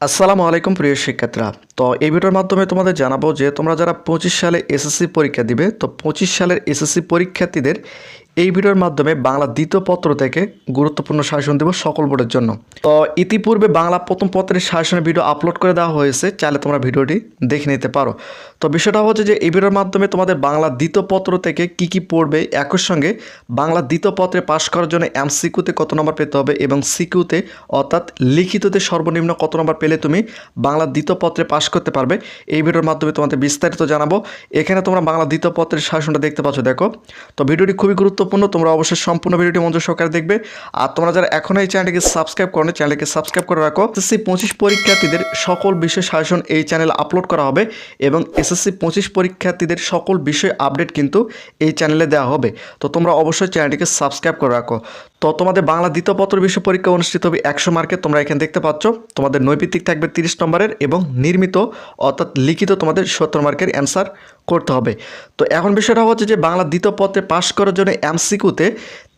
আসসালামু আলাইকুম প্রিয় শিক্ষার্থীরা। তো এই ভিডিওর মাধ্যমে তোমাদের জানাব যে তোমরা যারা পঁচিশ সালে এসএসসি পরীক্ষা দিবে, তো পঁচিশ সালের এসএসসি পরীক্ষার্থীদের এই ভিডিওর মাধ্যমে বাংলা দ্বিতীয় পত্র থেকে গুরুত্বপূর্ণ শাসন দেব সকল বোর্ডের জন্য। তো ইতিপূর্বে বাংলা প্রথম পত্রের শাসনের ভিডিও আপলোড করে দেওয়া হয়েছে, চাইলে তোমরা ভিডিওটি দেখে নিতে পারো। তো বিষয়টা হচ্ছে যে, এই ভিডিওর মাধ্যমে তোমাদের বাংলা দ্বিতীয় পত্র থেকে কি কি পড়বে, একই সঙ্গে বাংলা দ্বিতীয় পত্রে পাশ করার জন্য এমসিকিউতে কত নম্বর পেতে হবে এবং সিকিউতে, অর্থাৎ লিখিততে সর্বনিম্ন কত নম্বর পেলে তুমি বাংলা দ্বিতীয় পত্রে পাশ করতে পারবে, এই ভিডিওর মাধ্যমে তোমাদের বিস্তারিত জানাব। এখানে তোমরা বাংলা দ্বিতীয় পত্রের শাসনটা দেখতে পাচ্ছ, দেখো। তো ভিডিওটি খুবই গুরুত্বপূর্ণ, তোমরা অবশ্যই সম্পূর্ণ ভিডিওটি মঞ্জুর সহকারে দেখবে। আর তোমরা যারা এখনও এই চ্যানেলটিকে সাবস্ক্রাইব করো চ্যানেলকে সাবস্ক্রাইব করে রাখো। এসএসসি পঁচিশ পরীক্ষার্থীদের সকল বিষয় শাসন এই চ্যানেলে আপলোড করা হবে এবং এসএসসি পঁচিশ পরীক্ষার্থীদের সকল বিষয় আপডেট কিন্তু এই চ্যানেলে দেওয়া হবে। তো তোমরা অবশ্যই চ্যানেলটিকে সাবস্ক্রাইব করে রাখো। তো তোমাদের বাংলা দ্বিতীয় পত্র বিশ্ব পরীক্ষা অনুষ্ঠিত হবে একশো মার্কে তোমরা এখানে দেখতে পাচ্ছ, তোমাদের নৈপিত্তিক থাকবে তিরিশ নম্বরের এবং নির্মিত, অর্থাৎ লিখিত তোমাদের সত্তর মার্কের অ্যান্সার করতে হবে। তো এখন বিষয়টা হচ্ছে যে বাংলা দ্বিতীয় পত্রে পাশ করার জন্য এমসিকিউতে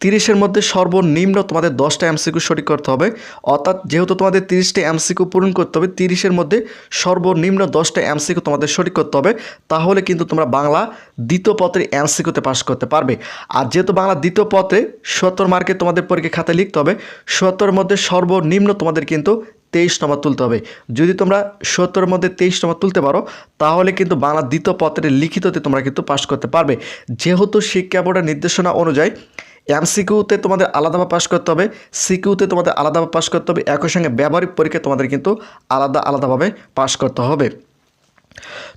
তিরিশের মধ্যে সর্বনিম্ন তোমাদের দশটা এমসিকিউ সঠিক করতে হবে। অর্থাৎ যেহেতু তোমাদের তিরিশটা এমসিকিউ পূরণ করতে হবে, তিরিশের মধ্যে সর্বনিম্ন দশটা এমসিকিউ তোমাদের সঠিক করতে হবে। তাহলে কিন্তু তোমরা বাংলা দ্বিতীয় পত্রে এমসিকিউতে পাশ করতে পারবে। আর যেহেতু বাংলা দ্বিতীয় পত্রে সত্তর মার্কে তোমাদের পরীক্ষা খাতায় লিখতে হবে, সত্তরের মধ্যে সর্বনিম্ন তোমাদের কিন্তু তেইশ নম্বর তুলতে হবে। যদি তোমরা সত্তরের মধ্যে তেইশ নম্বর তুলতে পারো, তাহলে কিন্তু বাংলা দ্বিতীয় পত্রের লিখিততে তোমরা কিন্তু পাশ করতে পারবে। যেহেতু শিক্ষা বোর্ডের নির্দেশনা অনুযায়ী এমসিকিউতে তোমাদের আলাদাভাবে পাশ করতে হবে, সিকিউতে তোমাদের আলাদাভাবে পাশ করতে হবে, একই সঙ্গে ব্যবহারিক পরীক্ষায় তোমাদের কিন্তু আলাদা আলাদাভাবে পাশ করতে হবে।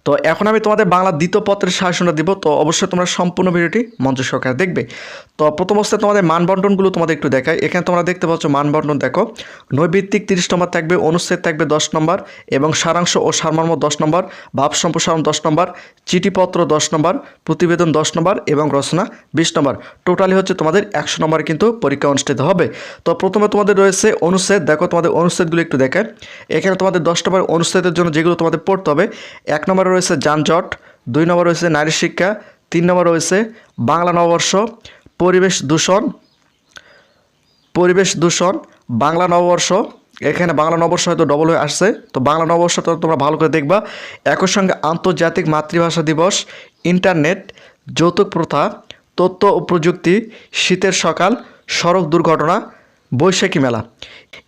তো এখন আমি তোমাদের বাংলা দ্বিতীয় পত্রের শাসনটা দিব। তো অবশ্যই তোমরা সম্পূর্ণ ভিডিওটি মঞ্চ সহকারে দেখবে। তো প্রথম অবস্থায় তোমাদের মানবন্টনগুলো তোমাদের একটু দেখায় এখানে তোমরা দেখতে পাচ্ছ মানবন্টন দেখো। নৈভিত্তিক তিরিশ নম্বর থাকবে, অনুচ্ছেদ থাকবে দশ নম্বর এবং সারাংশ ও সারমর্ম দশ নম্বর, ভাব সম্প্রসারণ দশ নম্বর, চিঠিপত্র দশ নম্বর, প্রতিবেদন দশ নম্বর এবং রচনা বিশ নম্বর। টোটালি হচ্ছে তোমাদের একশো নম্বর কিন্তু পরীক্ষা অনুষ্ঠিত হবে। তো প্রথমে তোমাদের রয়েছে অনুচ্ছেদ, দেখো তোমাদের অনুচ্ছেদগুলো একটু দেখায় এখানে তোমাদের দশ নম্বর অনুচ্ছেদের জন্য যেগুলো তোমাদের পড়তে হবে এক নম্বরে রয়েছে যানজট, দুই নম্বর রয়েছে নারী শিক্ষা, তিন নম্বর রয়েছে বাংলা নববর্ষ, পরিবেশ দূষণ পরিবেশ দূষণ, বাংলা নববর্ষ। এখানে বাংলা নববর্ষ হয়তো ডবল হয়ে আসছে। তো বাংলা নববর্ষ তো তোমরা ভালো করে দেখবা। একই সঙ্গে আন্তর্জাতিক মাতৃভাষা দিবস ইন্টারনেট যৌতুক প্রথা, তথ্য ও প্রযুক্তি, শীতের সকাল, সড়ক দুর্ঘটনা, বৈশাখী মেলা।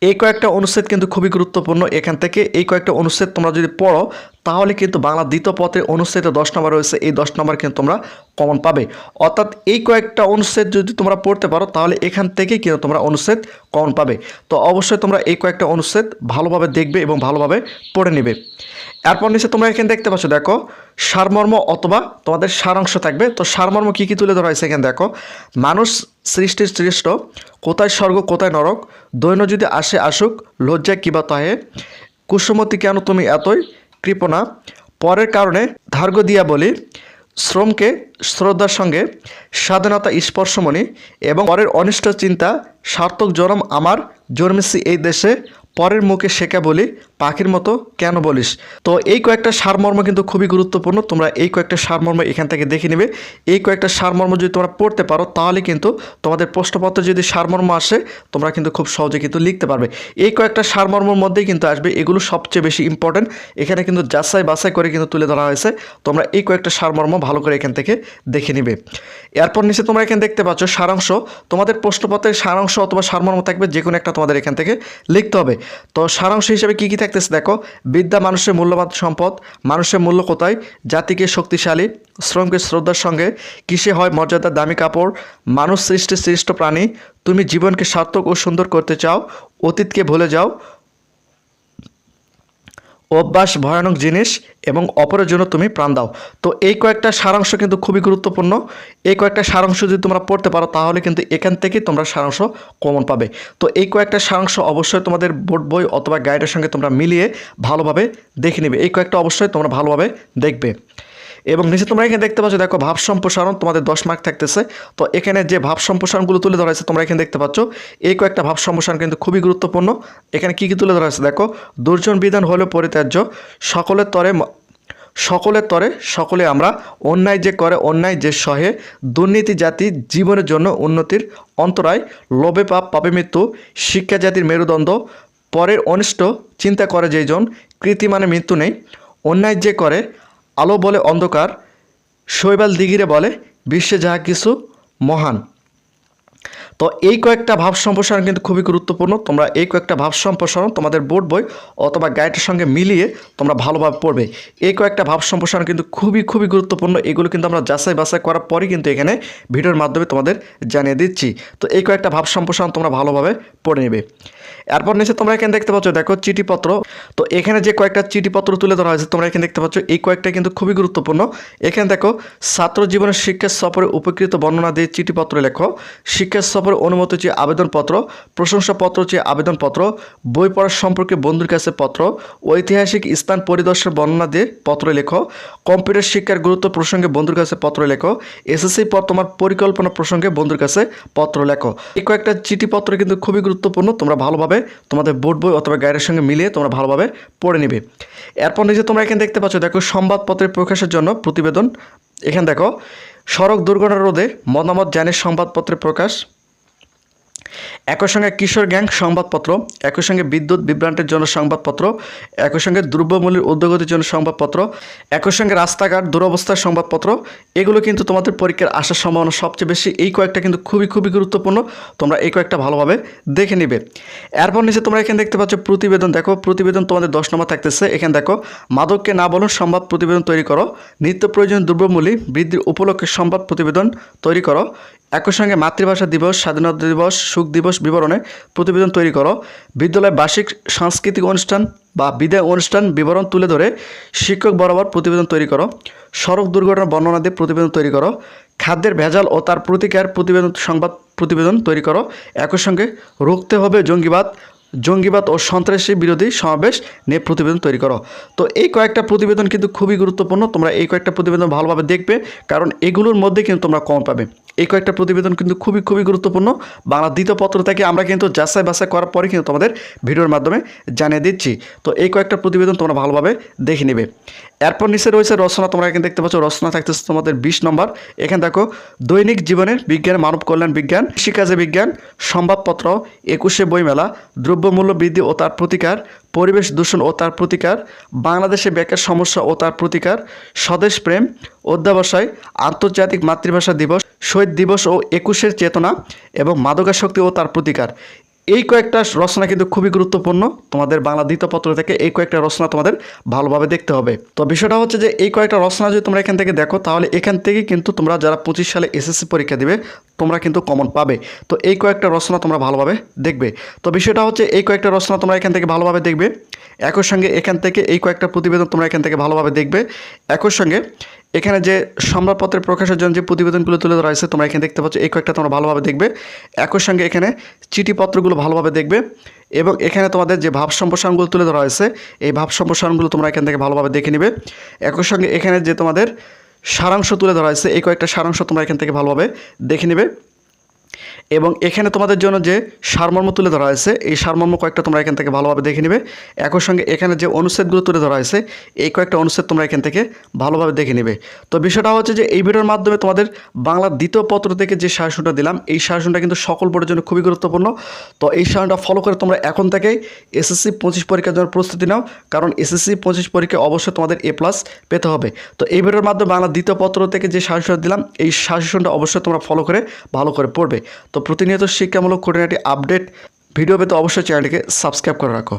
এই কয়েকটা অনুচ্ছেদ কিন্তু খুবই গুরুত্বপূর্ণ এখান থেকে। এই কয়েকটা অনুচ্ছেদ তোমরা যদি পড়ো তাহলে কিন্তু বাংলা দ্বিতীয় পথে অনুচ্ছেদে দশ নম্বর রয়েছে, এই দশ নম্বর কিন্তু তোমরা কমন পাবে। অর্থাৎ এই কয়েকটা অনুচ্ছেদ যদি তোমরা পড়তে পারো, তাহলে এখান থেকেই কিন্তু তোমরা অনুচ্ছেদ কমন পাবে। তো অবশ্যই তোমরা এই কয়েকটা অনুচ্ছেদ ভালোভাবে দেখবে এবং ভালোভাবে পড়ে নেবে। এরপর নিচে তোমরা এখানে দেখতে পাচ্ছ, দেখো, সারমর্ম অথবা তোমাদের সারাংশ থাকবে। তো সারমর্ম কী কী তুলে ধরা হয়েছে এখানে, দেখো, মানুষ সৃষ্টির সৃষ্ট, কোথায় স্বর্গ, কোথায় নরক, দৈন্য যদি আসে, আসুক লজ্জা কিবা তাহে, কুসুমতি কেন তুমি এতই কৃপণা পরের কারণে ধার্গ দিয়া বলি, শ্রমকে, শ্রদ্ধার সঙ্গে স্বাধীনতা স্পর্শমণি এবং পরের অনিষ্ট চিন্তা, সার্থক জনম আমার, জন্মেছি এই দেশে, পরের মুখে শেখা বলি পাখির মতো কেন বলিস? তো এই কয়েকটা সারমর্ম কিন্তু খুবই গুরুত্বপূর্ণ। তোমরা এই কয়েকটা সারমর্ম এখান থেকে দেখে নেবে। এই কয়েকটা সারমর্ম যদি তোমরা পড়তে পারো, তাহলে কিন্তু তোমাদের প্রশ্নপত্রে যদি সারমর্ম আসে, তোমরা কিন্তু খুব সহজে কিন্তু লিখতে পারবে। এই কয়েকটা সারমর্মর মধ্যেই কিন্তু আসবে এগুলো সবচেয়ে বেশি ইম্পর্টেন্ট এখানে কিন্তু যাচাই বাছাই করে কিন্তু তুলে ধরা হয়েছে। তোমরা এই কয়েকটা সারমর্ম ভালো করে এখান থেকে দেখে নিবে। এরপর নিচে তোমরা এখানে দেখতে পাচ্ছ সারাংশ। তোমাদের প্রশ্নপত্রের সারাংশ অথবা সারমর্ম থাকবে যে কোনো একটা তোমাদের এখান থেকে লিখতে হবে। তো সারাংশ হিসেবে কী কী থাকতেছে দেখো, বিদ্যা মানুষের মূল্যবান সম্পদ, মানুষের মূল্য কোথায়? জাতিকে শক্তিশালী, শ্রমকে শ্রদ্ধার সঙ্গে, কিসে হয় মর্যাদার দামি কাপড়? মানুষ সৃষ্টি সৃষ্ট প্রাণী, তুমি জীবনকে সার্থক ও সুন্দর করতে চাও, অতীতকে ভুলে যাও অভ্যাস ভয়ানক জিনিস এবং অপরের জন্য তুমি প্রাণ দাও। তো এই কয়েকটা সারাংশ কিন্তু খুবই গুরুত্বপূর্ণ। এই কয়েকটা সারাংশ যদি তোমরা পড়তে পারো, তাহলে কিন্তু এখান থেকেই তোমরা সারাংশ কমন পাবে। তো এই কয়েকটা সারাংশ অবশ্যই তোমাদের বোর্ড বই অথবা গাইডের সঙ্গে তোমরা মিলিয়ে ভালোভাবে দেখে নেবে। এই কয়েকটা অবশ্যই তোমরা ভালোভাবে দেখবে। এবং নিচে তোমরা এখানে দেখতে পাচ্ছ, দেখো ভাব সম্প্রসারণ তোমাদের দশ মার্ক থাকতেছে। তো এখানে যে ভাব সম্প্রসারণগুলো তুলে ধরা হয়েছে, তোমরা এখানে দেখতে পাচ্ছ, এই কয়েকটা ভাব সম্প্রসারণ কিন্তু খুবই গুরুত্বপূর্ণ। এখানে কী কী তুলে ধরা হয়েছে, দেখো, দুর্জন বিধান হলো পরিত্যাজ্য, সকলের তরে সকলের তরে সকলে আমরা, অন্যায় যে করে অন্যায় যে সহে, দুর্নীতি জাতি জীবনের জন্য উন্নতির অন্তরায়, লোভে পাপ, পাপে মৃত্যু, শিক্ষা জাতির মেরুদণ্ড, পরের অনিষ্ট, চিন্তা করে যেজন, কৃতি মানে মৃত্যু নেই। অন্যায় যে করে আলো বলে অন্ধকার, শৈবাল দিঘিরে বলে, বিশ্বে যাহা কিছু মহান। তো এই কয়েকটা ভাব সম্প্রসারণ কিন্তু খুবই গুরুত্বপূর্ণ। তোমরা এই কয়েকটা ভাব সম্প্রসারণ তোমাদের বোর্ড বই অথবা গাইডের সঙ্গে মিলিয়ে তোমরা ভালোভাবে পড়বে। এই কয়েকটা ভাব সম্প্রসারণ কিন্তু খুবই খুবই গুরুত্বপূর্ণ। এগুলো কিন্তু আমরা যাচাই বাছাই করার পরই কিন্তু এখানে ভিডিওর মাধ্যমে তোমাদের জানিয়ে দিচ্ছি। তো এই কয়েকটা ভাব সম্প্রসারণ তোমরা ভালোভাবে পড়ে নেবে। এরপর নিচে তোমরা এখানে দেখতে পাচ্ছ, দেখো চিঠিপত্র। তো এখানে যে কয়েকটা চিঠিপত্র তুলে ধরা হয়েছে, তোমরা এখানে দেখতে পাচ্ছ, এই কয়েকটা কিন্তু খুবই গুরুত্বপূর্ণ। এখানে দেখো, ছাত্র জীবনের শিক্ষা সফরে উপকৃত বর্ণনা দিয়ে চিঠিপত্র লেখো। শিক্ষা সফরে অনুমতি চেয়ে আবেদনপত্র, প্রশংসাপত্র চেয়ে আবেদনপত্র, বই পড়ার সম্পর্কে বন্ধুর কাছে পত্র, ঐতিহাসিক স্থান পরিদর্শন বর্ণনা দিয়ে পত্র লেখো। কম্পিউটার শিক্ষার গুরুত্ব প্রসঙ্গে বন্ধুর কাছে পত্র লেখো। এসএসসি পর তোমার পরিকল্পনা প্রসঙ্গে বন্ধুর কাছে পত্র লেখো। এই কয়েকটা চিঠিপত্র কিন্তু খুবই গুরুত্বপূর্ণ, তোমরা ভালোভাবে তোমাদের বোর্ড বই অথবা গাইডের সঙ্গে মিলিয়ে তোমরা ভালোভাবে পড়ে নেবে। এরপর নিজে তোমরা এখানে দেখতে পাচ্ছ, দেখো, সংবাদপত্রের প্রকাশের জন্য প্রতিবেদন। এখানে দেখো, সড়ক দুর্ঘটনা রোধে মতামত জানের সংবাদপত্রের প্রকাশ। একই সঙ্গে কিশোর গ্যাং সংবাদপত্র, একই সঙ্গে বিদ্যুৎ বিভ্রান্তের জন্য সংবাদপত্র, একই সঙ্গে দ্রব্যমূল্যের উদ্যোগতির জন্য সংবাদপত্র, একই সঙ্গে রাস্তাঘাট, দুরবস্থার সংবাদপত্র, এগুলো কিন্তু তোমাদের পরীক্ষার আসার সম্ভাবনা সবচেয়ে বেশি। এই কয়েকটা কিন্তু খুবই খুবই গুরুত্বপূর্ণ। তোমরা এই কয়েকটা ভালোভাবে দেখে নিবে। এরপর নিচে তোমরা এখানে দেখতে পাচ্ছ প্রতিবেদন। দেখো, প্রতিবেদন তোমাদের দশ নম্বর থাকতেছে। এখানে দেখো, মাদককে না বলুন, সংবাদ প্রতিবেদন তৈরি করো। নিত্য প্রয়োজনীয় দ্রব্যমূল্য বৃদ্ধির উপলক্ষে সংবাদ প্রতিবেদন তৈরি করো। একই সঙ্গে মাতৃভাষা দিবস, স্বাধীনতা দিবস, সুখ দিবস বিবরণে প্রতিবেদন তৈরি করো। বিদ্যালয় বার্ষিক সাংস্কৃতিক অনুষ্ঠান বা বিদায় অনুষ্ঠান বিবরণ তুলে ধরে শিক্ষক বরাবর প্রতিবেদন তৈরি করো। সড়ক দুর্ঘটনা বর্ণনা দিয়ে প্রতিবেদন তৈরি করো। খাদ্যের ভেজাল ও তার প্রতিকার প্রতিবেদন সংবাদ প্রতিবেদন তৈরি করো। একই সঙ্গে রুখতে হবে জঙ্গিবাদ জঙ্গিবাদ ও সন্ত্রাসী বিরোধী সমাবেশ নিয়ে প্রতিবেদন তৈরি করো। তো এই কয়েকটা প্রতিবেদন কিন্তু খুবই গুরুত্বপূর্ণ। তোমরা এই কয়েকটা প্রতিবেদন ভালোভাবে দেখবে, কারণ এগুলোর মধ্যে কিন্তু তোমরা কম পাবে। এই কয়েকটা প্রতিবেদন কিন্তু খুবই খুবই গুরুত্বপূর্ণ। বাংলা দ্বিতীয় পত্র থেকে আমরা কিন্তু যাচাই বাছাই করার পরে কিন্তু তোমাদের ভিডিওর মাধ্যমে জানিয়ে দিচ্ছি। তো এই কয়েকটা প্রতিবেদন তোমরা ভালোভাবে দেখে নেবে। এরপর নিচে রয়েছে রচনা, তোমরা এখানে দেখতে পাচ্ছ রচনা থাকতেছে তোমাদের বিশ নম্বর। এখানে দেখো, দৈনিক জীবনের বিজ্ঞান, মানব কল্যাণ বিজ্ঞান, কৃষিকাজে বিজ্ঞান, সংবাদপত্র, একুশে বইমেলা, দ্রব্যমূল্য বৃদ্ধি ও তার প্রতিকার পরিবেশ দূষণ ও তার প্রতিকার, বাংলাদেশে বেকার সমস্যা ও তার প্রতিকার, স্বদেশ প্রেম, অধ্যাবসায়, আন্তর্জাতিক মাতৃভাষা দিবস, শহীদ দিবস ও একুশের চেতনা এবং মাদকাসক্তি ও তার প্রতিকার। এই কয়েকটা রচনা কিন্তু খুবই গুরুত্বপূর্ণ। তোমাদের বাংলা দ্বিতীয় পত্র থেকে এই কয়েকটা রচনা তোমাদের ভালোভাবে দেখতে হবে। তো বিষয়টা হচ্ছে যে, এই কয়েকটা রচনা যদি তোমরা এখান থেকে দেখো, তাহলে এখান থেকে কিন্তু তোমরা যারা পঁচিশ সালে এসএসসি পরীক্ষা দিবে, তোমরা কিন্তু কমন পাবে। তো এই কয়েকটা রচনা তোমরা ভালোভাবে দেখবে। তো বিষয়টা হচ্ছে, এই কয়েকটা রচনা তোমরা এখান থেকে ভালোভাবে দেখবে। একই সঙ্গে এখান থেকে এই কয়েকটা প্রতিবেদন তোমরা এখান থেকে ভালোভাবে দেখবে। একই সঙ্গে এখানে যে সংবাদপত্রে প্রকাশের জন্য যে প্রতিবেদনগুলো তুলে ধরা হয়েছে, তোমরা এখানে দেখতে পাচ্ছ, এই কয়েকটা তোমরা ভালোভাবে দেখবে। একই সঙ্গে এখানে চিঠিপত্রগুলো ভালোভাবে দেখবে এবং এখানে তোমাদের যে ভাব সম্প্রসারণগুলো তুলে ধরা হয়েছে, এই ভাব সম্প্রসারণগুলো তোমরা এখান থেকে ভালোভাবে দেখে নিবে। একই সঙ্গে এখানে যে তোমাদের সারাংশ তুলে ধরা হয়েছে, এই কয়েকটা সারাংশ তোমরা এখান থেকে ভালোভাবে দেখে নেবে। এবং এখানে তোমাদের জন্য যে সারমর্ম তুলে ধরা হয়েছে, এই সারমর্ম কয়েকটা তোমরা এখান থেকে ভালোভাবে দেখে নেবে। একই সঙ্গে এখানে যে অনুচ্ছেদগুলো তুলে ধরা হয়েছে, এই কয়েকটা অনুচ্ছেদ তোমরা এখান থেকে ভালোভাবে দেখে নেবে। তো বিষয়টা হচ্ছে যে, এই ভিডিওর মাধ্যমে তোমাদের বাংলার দ্বিতীয় পত্র থেকে যে শাসনটা দিলাম, এই শাসনটা কিন্তু সকল বোর্ডের জন্য খুবই গুরুত্বপূর্ণ। তো এই শাসনটা ফলো করে তোমরা এখন থেকেই এসএসসি পঁচিশ পরীক্ষার জন্য প্রস্তুতি নাও, কারণ এসএসসি পঁচিশ পরীক্ষায় অবশ্যই তোমাদের এ প্লাস পেতে হবে। তো এই ভিডিওর মাধ্যমে বাংলা দ্বিতীয় পত্র থেকে যে শাসনটা দিলাম, এই শাসনটা অবশ্যই তোমরা ফলো করে ভালো করে পড়বে। তো প্রতিনিয়ত শিক্ষামূলক খুঁটিনাটি আপডেট ভিডিও পেতে অবশ্যই চ্যানেলটিকে সাবস্ক্রাইব করে রাখো।